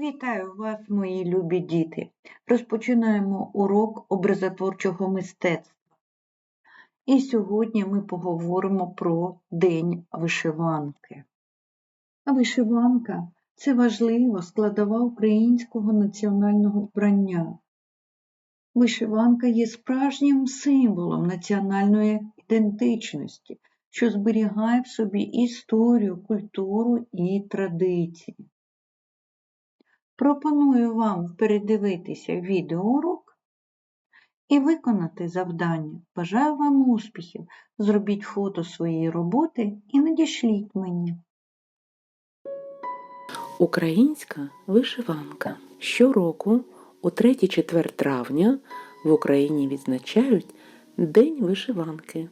Вітаю вас, мої любі діти! Розпочинаємо урок образотворчого мистецтва. І сьогодні ми поговоримо про День вишиванки. Вишиванка це важлива складова українського національного вбрання. Вишиванка є справжнім символом національної ідентичності, що зберігає в собі історію, культуру і традиції. Пропоную вам передивитися відеоурок і виконати завдання. Бажаю вам успіхів. Зробіть фото своєї роботи і надішліть мені. Українська вишиванка. Щороку, у 3-4 травня, в Україні відзначають День вишиванки.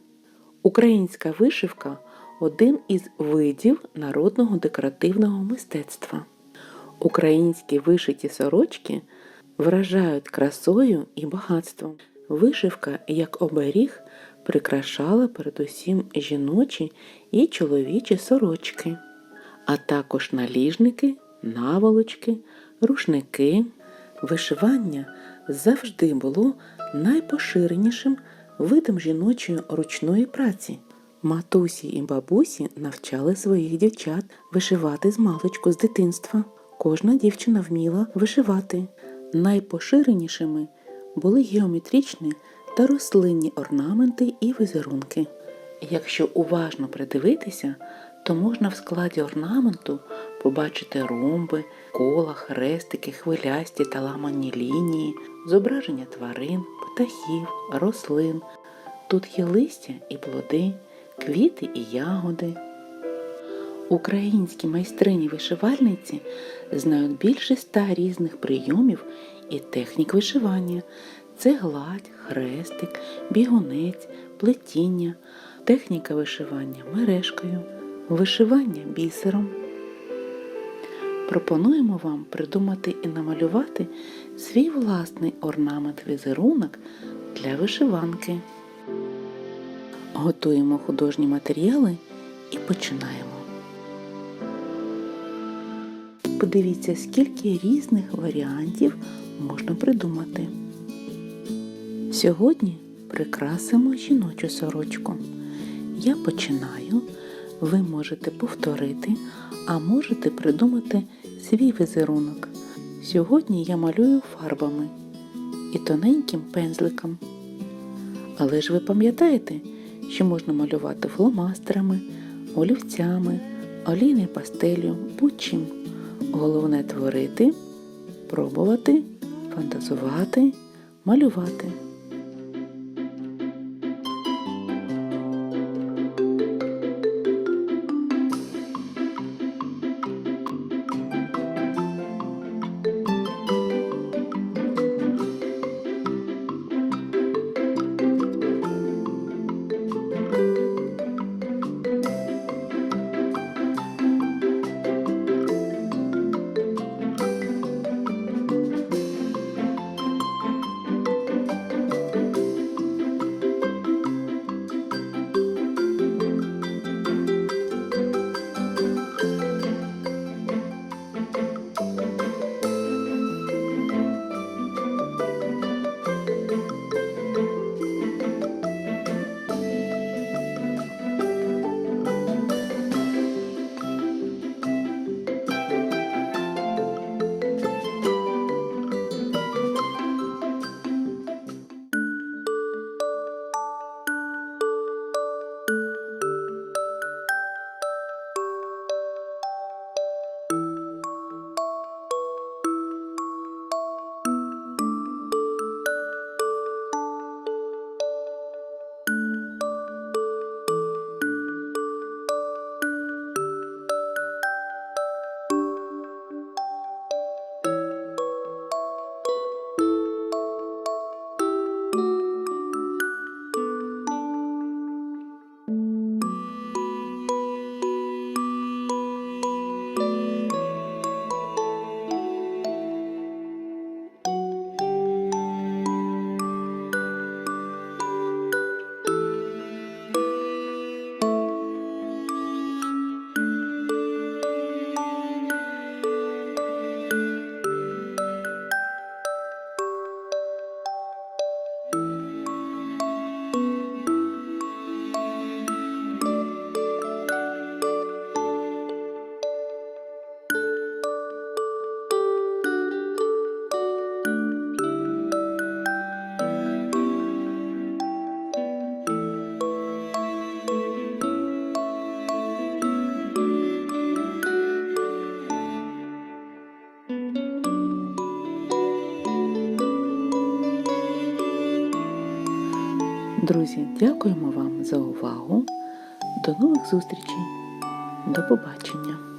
Українська вишивка один із видів народного декоративного мистецтва. Українські вишиті сорочки вражають красою і багатством. Вишивка, як оберіг, прикрашала передусім жіночі і чоловічі сорочки, а також наліжники, наволочки, рушники. Вишивання завжди було найпоширенішим видом жіночої ручної праці. Матусі і бабусі навчали своїх дівчат вишивати з маличку з дитинства. Кожна дівчина вміла вишивати. Найпоширенішими були геометричні та рослинні орнаменти і візерунки. Якщо уважно придивитися, то можна в складі орнаменту побачити ромби, кола, хрестики, хвилясті та ламані лінії, зображення тварин, птахів, рослин. Тут є листя і плоди, квіти і ягоди. Українські майстрині вишивальниці знають більше ста різних прийомів і технік вишивання. Це гладь, хрестик, бігунець, плетіння, техніка вишивання мережкою, вишивання бісером. Пропонуємо вам придумати і намалювати свій власний орнамент-візерунок для вишиванки. Готуємо художні матеріали і починаємо. Подивіться, скільки різних варіантів можна придумати. Сьогодні прикрасимо жіночу сорочку. Я починаю, ви можете повторити, а можете придумати свій візерунок. Сьогодні я малюю фарбами і тоненьким пензликом. Але ж ви пам'ятаєте, що можна малювати фломастерами, олівцями, олійною пастелью, будь-чим. Головне творити, пробувати, фантазувати, малювати. Друзі, дякуємо вам за увагу. До нових зустрічей. До побачення!